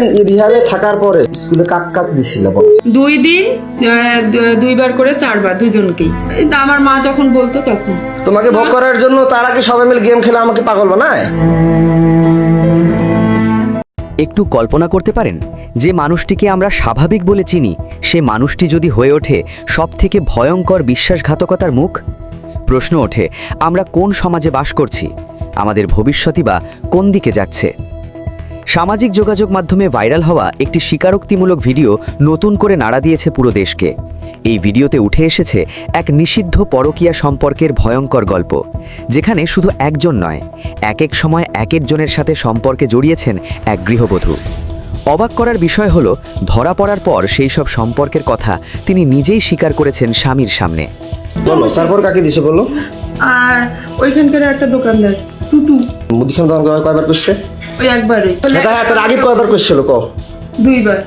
রিহাবে থাকার পরে স্কুলে কাক কাক দিছিল দুই দিন দুইবার করে চারবার দুজনকেই। আমার মা যখন বলতো তখন। তোমাকে ভোগ করার জন্য তার আগে সবাই মিলে গেম খেলে আমাকে পাগল বানায়? একটু কল্পনা করতে পারেন যে মানুষটিকে আমরা স্বাভাবিক বলে চিনি সে মানুষটি যদি হয়ে ওঠে সবথেকে ভয়ঙ্কর বিশ্বাসঘাতকতার মুখ? প্রশ্ন ওঠে আমরা কোন সমাজে বাস করছি? আমাদের ভবিষ্যৎই বা কোন দিকে যাচ্ছে? সামাজিক যোগাযোগ মাধ্যমে ভাইরাল হওয়া একটি স্বীকারোক্তিমূলক ভিডিও নতুন করে নাড়া দিয়েছে পুরো দেশকে। এই ভিডিওতে উঠে এসেছে এক নিষিদ্ধ পরকীয়া সম্পর্কের ভয়ঙ্কর গল্প যেখানে শুধু একজন নয় এক এক সময় এক একজনের সাথে সম্পর্কে জড়িয়েছেন এক গৃহবধূ। অবাক করার বিষয় হলো ধরা পড়ার পর সেই সব সম্পর্কের কথা তিনি নিজেই স্বীকার করেছেন স্বামীর সামনে। বলো তারপর কাকে দিছে বলো? আর ওইখানকার একটা দোকানদার টুটু। মুদিখান দোকান কয়বার করছে? ওই হ্যাঁ হ্যাঁ তার আগে কয়বার করছিল ক? দুইবার।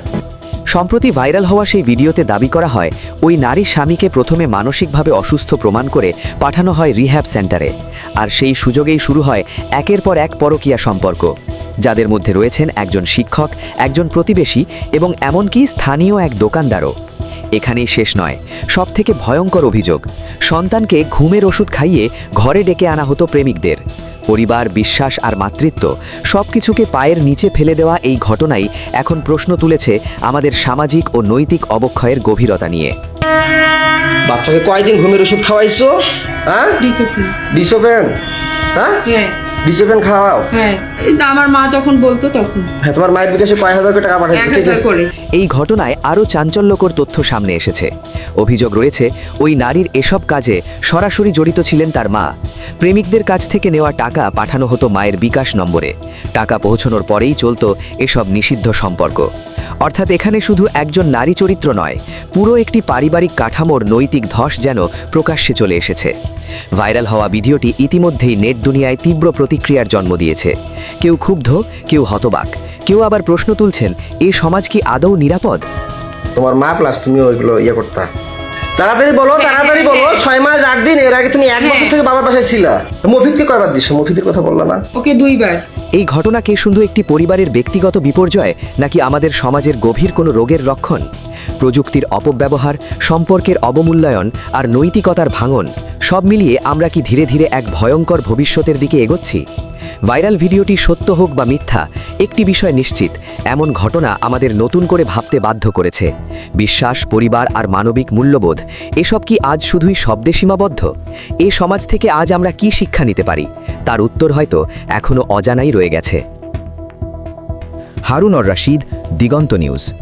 সম্প্রতি ভাইরাল হওয়া সেই ভিডিওতে দাবি করা হয় ওই নারী স্বামীকে প্রথমে মানসিকভাবে অসুস্থ প্রমাণ করে পাঠানো হয় রিহ্যাব সেন্টারে। আর সেই সুযোগেই শুরু হয় একের পর এক পরকীয়া সম্পর্ক যাদের মধ্যে রয়েছেন একজন শিক্ষক একজন প্রতিবেশী এবং এমনকি স্থানীয় এক দোকানদারও। এখানেই শেষ নয় সবথেকে ভয়ঙ্কর অভিযোগ সন্তানকে ঘুমের ওষুধ খাইয়ে ঘরে ডেকে আনা হতো প্রেমিকদের। পরিবার বিশ্বাস আর মাতৃত্ব সব কিছুকে পায়ের নিচে ফেলে দেওয়া এই ঘটনাই এখন প্রশ্ন তুলেছে আমাদের সামাজিক ও নৈতিক অবক্ষয়ের গভীরতা নিয়ে। বাচ্চাকে কয়দিন ঘুমের ওষুধ খাওয়াইছো? হ্যাঁ? হ্যাঁ? ডিসোপেন খাওয়াও? হ্যাঁ এই আমার মা যখন বলতো তখন। হ্যাঁ তোমার মায়ের বিকাশে কয় হাজার টাকা এক হাজার করে। এই ঘটনায় আরও চাঞ্চল্যকর তথ্য সামনে এসেছে। অভিযোগ রয়েছে ওই নারীর এসব কাজে সরাসরি জড়িত ছিলেন তার মা। প্রেমিকদের কাছ থেকে নেওয়া টাকা পাঠানো হতো মায়ের বিকাশ নম্বরে। টাকা পৌঁছানোর পরেই চলতো এসব নিষিদ্ধ সম্পর্ক। অর্থাৎ এখানে শুধু একজন নারী চরিত্র নয়, পুরো একটি পারিবারিক কাঠামোর নৈতিক ধস যেন প্রকাশ্যে চলে এসেছে। ভাইরাল হওয়া ভিডিওটি ইতিমধ্যেই নেট দুনিয়ায় তীব্র প্রতিক্রিয়ার জন্ম দিয়েছে। কেউ ক্ষুব্ধ, কেউ হতবাক, কেউ আবার প্রশ্ন তুলছেন, এ সমাজ কি আদৌ নিরাপদ? তোমার মা প্লাস তুমি ওইগুলো ইয়ে করতা। তাড়াতাড়ি বলো তাড়াতাড়ি বলো ছয় মাস আট দিন এর আগে তুমি এক বছর থেকে বাবার বাসায় ছিলা। মফিদকে কয়বার দিছো? মফিদের কথা বললা না। ওকে দুইবার। এই ঘটনাকে শুধু একটি পরিবারের ব্যক্তিগত বিপর্যয় নাকি আমাদের সমাজের গভীর কোনো রোগের লক্ষণ প্রযুক্তির অপব্যবহার সম্পর্কের অবমূল্যায়ন আর নৈতিকতার ভাঙন সব মিলিয়ে আমরা কি ধীরে ধীরে এক ভয়ঙ্কর ভবিষ্যতের দিকে এগোচ্ছি? ভাইরাল ভিডিওটি সত্য হোক বা মিথ্যা, একটি বিষয় নিশ্চিত, এমন ঘটনা আমাদের নতুন করে ভাবতে বাধ্য করেছে। বিশ্বাস, পরিবার আর মানবিক মূল্যবোধ, এসব কি আজ শুধুই শব্দে সীমাবদ্ধ? এ সমাজ থেকে আজ আমরা কি শিক্ষা নিতে পারি? তার উত্তর হয়তো এখনও অজানাই রয়ে গেছে। Harun or Rashid, Diganta news.